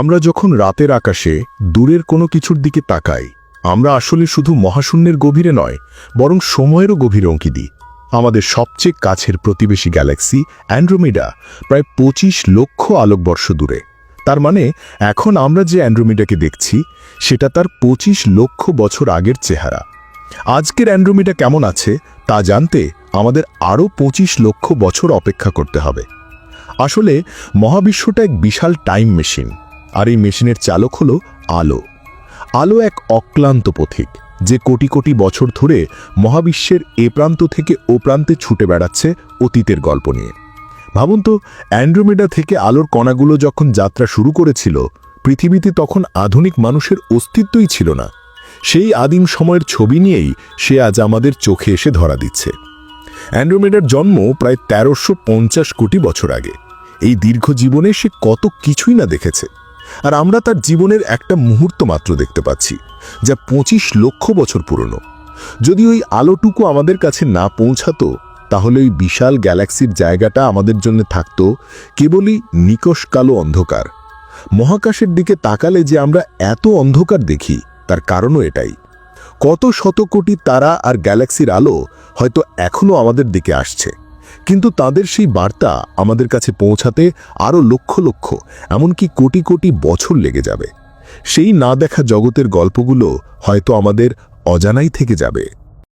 আমরা যখন রাতের আকাশে দূরের কোনো কিছুর দিকে তাকাই, আমরা আসলে শুধু মহাশূন্যের গভীরে নয়, বরং সময়েরও গভীরে অঙ্কি দিই। আমাদের সবচেয়ে কাছের প্রতিবেশী গ্যালাক্সি অ্যান্ড্রোমিডা প্রায় পঁচিশ লক্ষ আলোকবর্ষ দূরে। তার মানে এখন আমরা যে অ্যান্ড্রোমিডাকে দেখছি, সেটা তার পঁচিশ লক্ষ বছর আগের চেহারা। আজকের অ্যান্ড্রোমিডা কেমন আছে, তা জানতে আমাদের আরও পঁচিশ লক্ষ বছর অপেক্ষা করতে হবে। আসলে, মহাবিশ্বটা এক বিশাল টাইম মেশিন। আর এই মেশিনের চালক হল আলো। আলো এক অক্লান্ত পথিক, যে কোটি কোটি বছর ধরে মহাবিশ্বের এ প্রান্ত থেকে ও প্রান্তে ছুটে বেড়াচ্ছে অতীতের গল্প নিয়ে। ভাবুন তো, অ্যান্ড্রোমেডা থেকে আলোর কণাগুলো যখন যাত্রা শুরু করেছিল, পৃথিবীতে তখন আধুনিক মানুষের অস্তিত্বই ছিল না। সেই আদিম সময়ের ছবি নিয়েই সে আজ আমাদের চোখে এসে ধরা দিচ্ছে। অ্যান্ড্রোমেডার জন্ম প্রায় তেরোশো কোটি বছর আগে। এই দীর্ঘ জীবনে সে কত কিছুই না দেখেছে। আর আমরা তার জীবনের একটা মুহূর্ত মাত্র দেখতে পাচ্ছি, যা পঁচিশ লক্ষ বছর পুরনো। যদি ওই আলোটুকু আমাদের কাছে না পৌঁছাতো, তাহলে ওই বিশাল গ্যালাক্সির জায়গাটা আমাদের জন্য থাকত কেবলই নিকষ কালো অন্ধকার। মহাকাশের দিকে তাকালে যে আমরা এত অন্ধকার দেখি, তার কারণও এটাই। কত শত কোটি তারা আর গ্যালাক্সির আলো হয়তো এখনও আমাদের দিকে আসছে। কিন্তু তাদের সেই বার্তা আমাদের কাছে পৌঁছাতে আরও লক্ষ লক্ষ, এমনকি কোটি কোটি বছর লেগে যাবে। সেই না দেখা জগতের গল্পগুলো হয়তো আমাদের অজানাই থেকে যাবে।